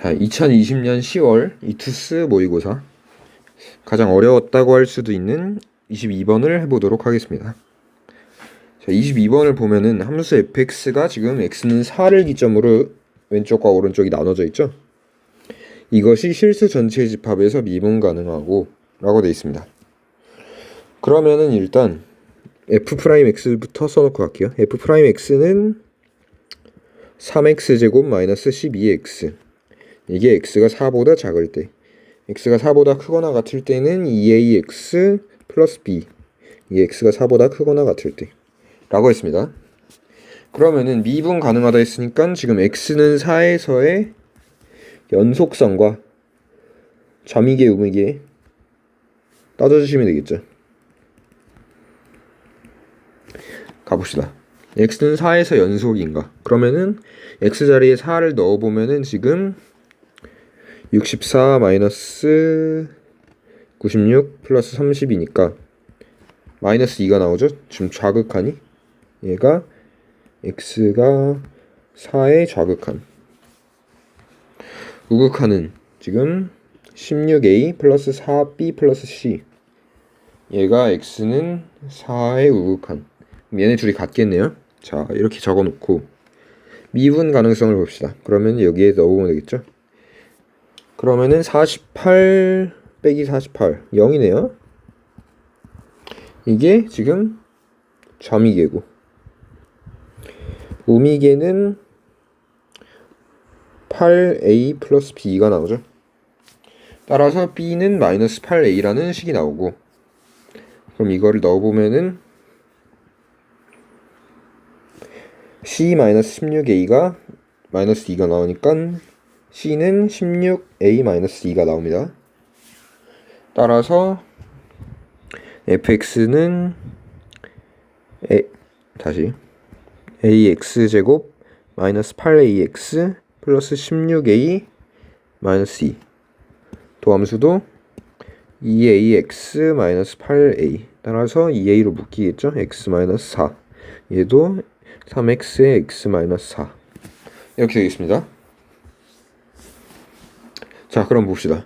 자, 2020년 10월 이투스 모의고사 가장 어려웠다고 할 수도 있는 22번을 해보도록 하겠습니다. 자, 22번을 보면은 함수 fx가 지금 x는 4를 기점으로 왼쪽과 오른쪽이 나눠져 있죠. 이것이 실수 전체의 집합에서 미분 가능하고 라고 되어 있습니다. 그러면은 일단 f'x부터 써놓고 갈게요. f'x는 3x 제곱 마이너스 12x 이게 x가 4보다 작을 때 x가 4보다 크거나 같을 때는 2ax 플러스 b 이게 x가 4보다 크거나 같을 때 라고 했습니다. 그러면은 미분 가능하다 했으니까 지금 x는 4에서의 연속성과 점이계 우미계 따져주시면 되겠죠. 가봅시다. x는 4에서 연속인가? 그러면은 x 자리에 4를 넣어보면은 지금 64 마이너스 96 플러스 30이니까 마이너스 2가 나오죠? 지금 좌극하니? 얘가 x가 4의 좌극한. 우극한은 지금 16a 플러스 4b 플러스 c 얘가 x는 4의 우극한. 얘네 둘이 같겠네요? 자 이렇게 적어놓고 미분 가능성을 봅시다. 그러면 여기에 넣어보면 되겠죠 그러면은 48 빼기 48 0이네요. 이게 지금 점이계고. 우미계는 8a 플러스 b가 나오죠. 따라서 b는 마이너스 8a라는 식이 나오고 그럼 이거를 넣어보면은 c 마이너스 16a가 마이너스 2가 나오니까 c는 16a 마이너스 2가 나옵니다. 따라서 fx는 a, 다시 ax 제곱 마이너스 8ax 플러스 16a 마이너스 2 도함수도 2ax 마이너스 8a 따라서 2a로 묶이겠죠? x 마이너스 4 얘도 3x의 x 마이너스 4 이렇게 되겠습니다. 자 그럼 봅시다.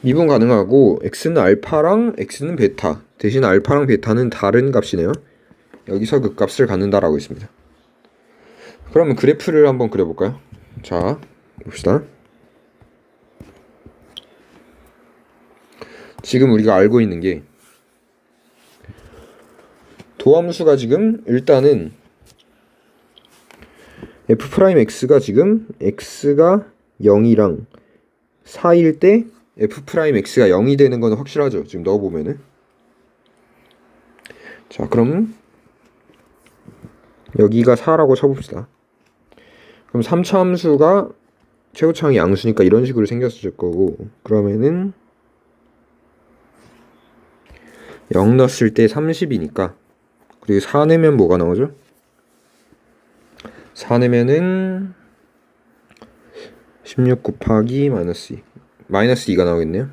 미분 가능하고 x는 알파랑 x는 베타 대신 알파랑 베타는 다른 값이네요. 여기서 그 값을 갖는다라고 했습니다. 그러면 그래프를 한번 그려볼까요? 자 봅시다. 지금 우리가 알고 있는 게 도함수가 지금 일단은 f 프라임 x가 지금 x가 0이랑 4일 때 f 프라임 x가 0이 되는 건 확실하죠. 지금 넣어 보면은 자, 그럼 여기가 4라고 쳐 봅시다. 그럼 3차 함수가 최고차항이 양수니까 이런 식으로 생겼을 거고 그러면은 0 넣었을 때 30이니까 그리고 4 내면 뭐가 나오죠? 4 내면은 16 곱하기 마이너스 2 마이너스 2가 나오겠네요.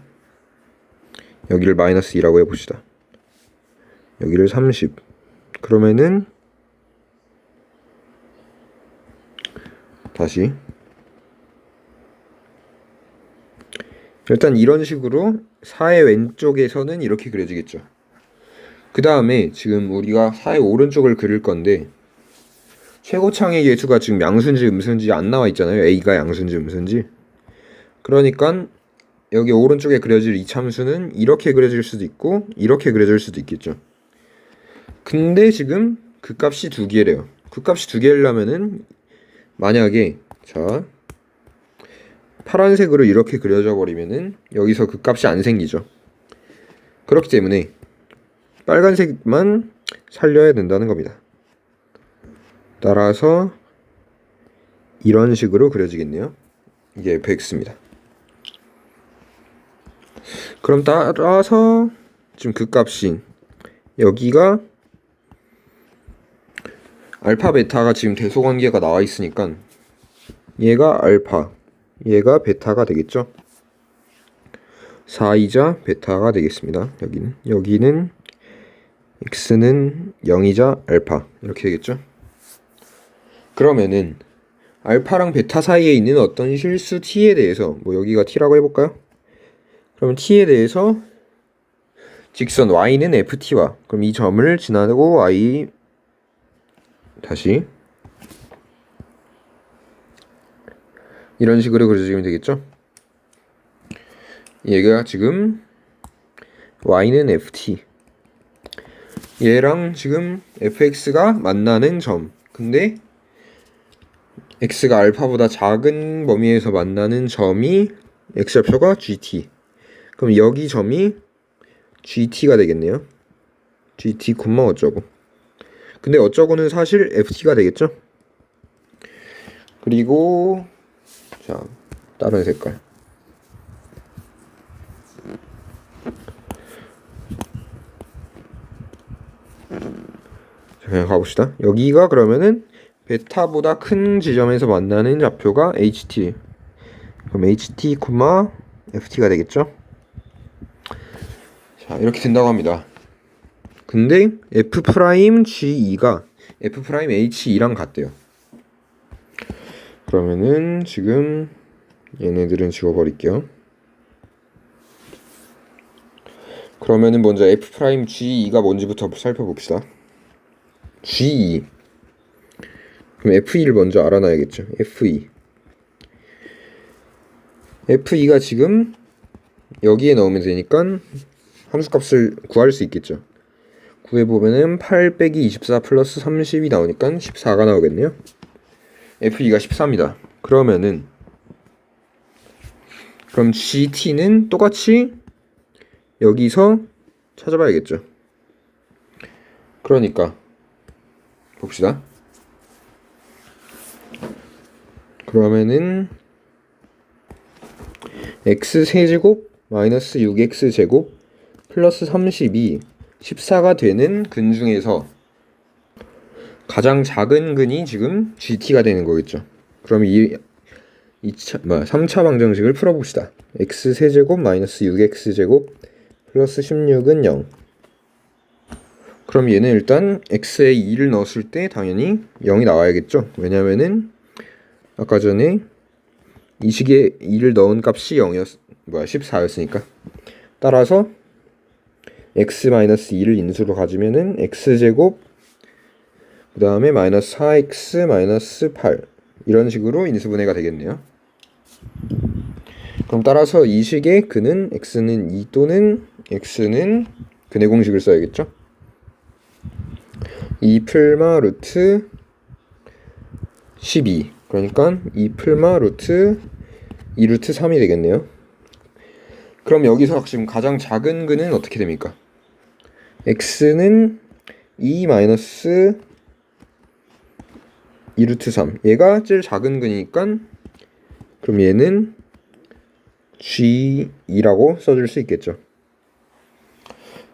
여기를 마이너스 2라고 해봅시다. 여기를 30 그러면은 다시. 일단 이런 식으로 4의 왼쪽에서는 이렇게 그려지겠죠. 그 다음에 지금 우리가 4의 오른쪽을 그릴 건데 최고창의 개수가 지금 양수인지 음수인지 안 나와 있잖아요. a가 양수인지 음수인지. 그러니까 여기 오른쪽에 그려질 이 참수는 이렇게 그려질 수도 있고 이렇게 그려질 수도 있겠죠. 근데 지금 그 값이 두 개래요. 그 값이 두 개려면은 만약에 자 파란색으로 이렇게 그려져 버리면은 여기서 그 값이 안 생기죠. 그렇기 때문에 빨간색만 살려야 된다는 겁니다. 따라서 이런 식으로 그려지겠네요. 이게 fx입니다. 그럼 따라서 지금 그 값인 여기가 알파 베타가 지금 대소 관계가 나와 있으니까 얘가 알파 얘가 베타가 되겠죠. 4이자 베타가 되겠습니다. 여기는 여기는 x는 0이자 알파 이렇게 되겠죠. 그러면은 알파랑 베타 사이에 있는 어떤 실수 t에 대해서 뭐 여기가 t라고 해볼까요? 그러면 t에 대해서 직선 y는 ft와 그럼 이 점을 지나고 y 다시 이런 식으로 그려주면 되겠죠? 얘가 지금 y는 ft 얘랑 지금 fx가 만나는 점 근데 x가 알파보다 작은 범위에서 만나는 점이 x좌표가 gt 그럼 여기 점이 gt가 되겠네요. Gt 콤마 어쩌고. 근데 어쩌고는 사실 ft가 되겠죠? 그리고 자 다른 색깔. 자, 그냥 가봅시다. 여기가 그러면은 베타보다 큰 지점에서 만나는 좌표가 ht 그럼 ht, ft가 되겠죠? 자 이렇게 된다고 합니다. 근데 f'G2가 f'H2랑 같대요. 그러면은 지금 얘네들은 지워버릴게요. 그러면은 먼저 f'G2가 뭔지부터 살펴봅시다. G2 그럼 F2를 먼저 알아놔야겠죠. F2. F2가 지금 여기에 넣으면 되니까 함수값을 구할 수 있겠죠. 구해보면은 8 빼기 24 플러스 30이 나오니까 14가 나오겠네요. F2가 14입니다. 그러면은 그럼 GT는 똑같이 여기서 찾아봐야겠죠. 그러니까 봅시다. 그러면은 x 세제곱 마이너스 6x 제곱 플러스 30이 14가 되는 근 중에서 가장 작은 근이 지금 gt가 되는 거겠죠. 그럼 이 2차, 뭐야, 3차 방정식을 풀어봅시다. x 세제곱 마이너스 6x 제곱 플러스 16은 0. 그럼 얘는 일단 x에 2를 넣었을 때 당연히 0이 나와야겠죠. 왜냐면은 아까 전에 이 식에 2를 넣은 값이 0이었 뭐야 14였으니까. 따라서 x-2를 인수로 가지면은 x제곱 그 다음에 마이너스 4x 마이너스 8 이런 식으로 인수분해가 되겠네요. 그럼 따라서 이 식의 근은 x는 2 또는 x는 근의 공식을 써야겠죠? 2 풀마 루트 12 그러니까 2 풀마 루트 2 루트 3이 되겠네요. 그럼 여기서 지금 가장 작은 근은 어떻게 됩니까? x는 2 마이너스 2 루트 3 얘가 제일 작은 근이니까 그럼 얘는 g2라고 써줄 수 있겠죠.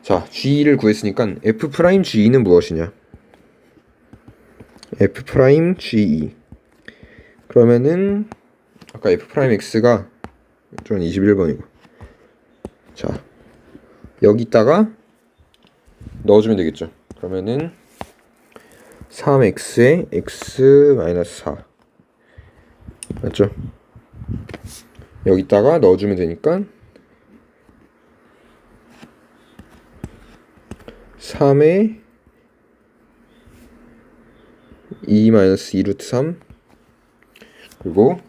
자, g2를 구했으니까 f 프라임 g2는 무엇이냐? f 프라임 g2 그러면은 아까 f 프라임 x가 좀 21번이고. 자 여기다가 넣어주면 되겠죠. 그러면은 3x에 x 마이너스 4 맞죠? 여기다가 넣어주면 되니까 3에 2 마이너스 2 루트 3 그리고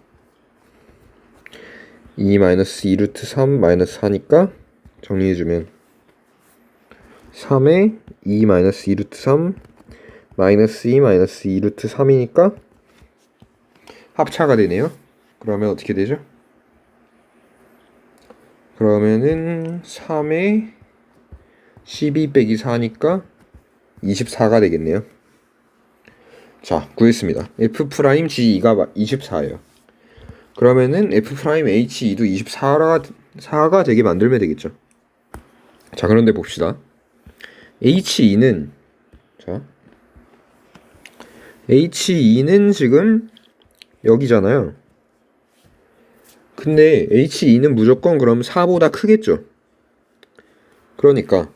2 마이너스 2 루트 3 마이너스 4니까 정리해주면 3에 2 마이너스 2 루트 3 마이너스 2 마이너스 2 루트 3이니까 합차가 되네요 그러면 어떻게 되죠? 그러면은 3에 12 빼기 4니까 24가 되겠네요 자, 구했습니다. f 프라임 g2가 24예요. 그러면은 f 프라임 h2도 24가 4가 되게 만들면 되겠죠. 자, 그런데 봅시다. h2는 자 h2는 지금 여기잖아요. 근데 h2는 무조건 그럼 4보다 크겠죠. 그러니까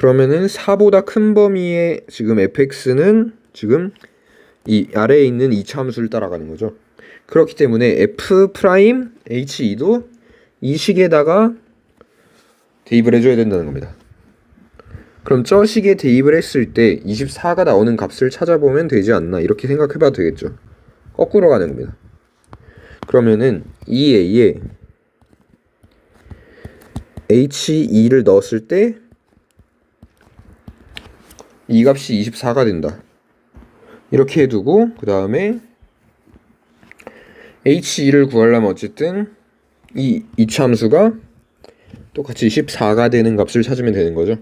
그러면은 4보다 큰 범위의 지금 fx는 지금 이 아래에 있는 이 함수를 따라가는 거죠. 그렇기 때문에 f 프라임 h2도 이 식에다가 대입을 해줘야 된다는 겁니다. 그럼 저 식에 대입을 했을 때 24가 나오는 값을 찾아보면 되지 않나 이렇게 생각해봐도 되겠죠. 거꾸로 가는 겁니다. 그러면은 2a에 h2를 넣었을 때 이 값이 24가 된다. 이렇게 해두고 그 다음에 h2를 구하려면 어쨌든 이 이차함수가 똑같이 14가 되는 값을 찾으면 되는 거죠.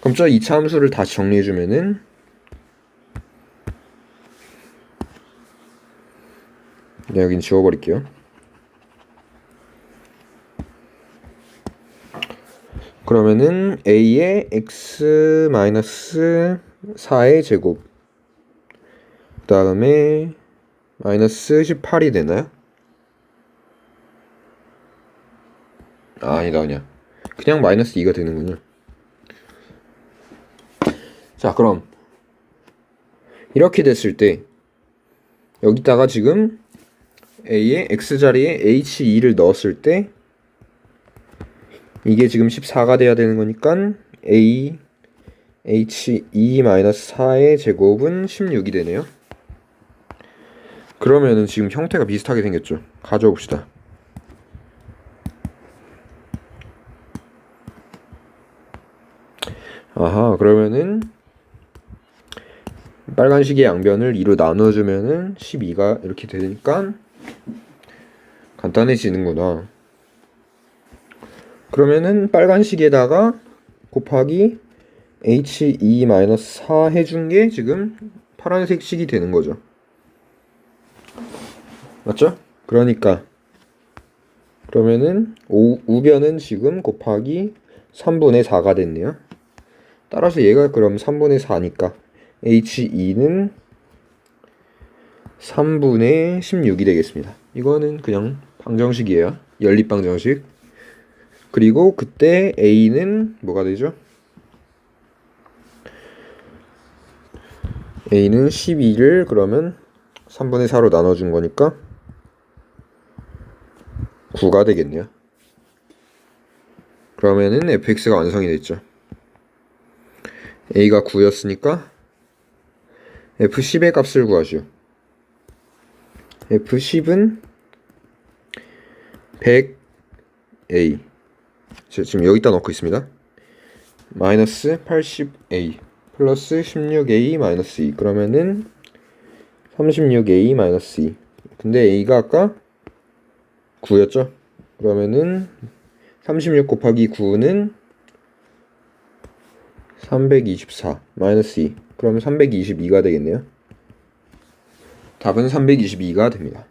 그럼 저 이차함수를 다시 정리해주면은 네, 여긴 지워버릴게요. 그러면은 a의 x 마이너스 4의 제곱. 그 다음에 마이너스 18이 되나요? 아, 아니다 그냥 그냥 마이너스 2가 되는군요. 자 그럼 이렇게 됐을 때 여기다가 지금 a의 x자리에 h2를 넣었을 때 이게 지금 14가 돼야 되는 거니까 a h2-4의 제곱은 16이 되네요. 그러면은 지금 형태가 비슷하게 생겼죠? 가져와 봅시다. 아하 그러면은 빨간식의 양변을 2로 나눠주면은 12가 이렇게 되니까 간단해지는구나 그러면은 빨간식에다가 곱하기 h2-4 해준 게 지금 파란색 식이 되는 거죠 맞죠? 그러니까 그러면은 오, 우변은 지금 곱하기 3분의 4가 됐네요 따라서 얘가 그럼 3분의 4니까 H2는 3분의 16이 되겠습니다. 이거는 그냥 방정식이에요. 연립 방정식. 그리고 그때 A는 뭐가 되죠? A는 12를 그러면 3분의 4로 나눠준 거니까 9가 되겠네요. 그러면은 fx가 완성이 됐죠. a가 9였으니까 f10의 값을 구하죠. f10은 100a 지금 여기다 넣고 있습니다. 마이너스 80a 플러스 16a 마이너스 2 그러면은 36a 마이너스 2 근데 a가 아까 9였죠? 그러면은 36 곱하기 9는 324 마이너스 2 그러면 322가 되겠네요. 답은 322가 됩니다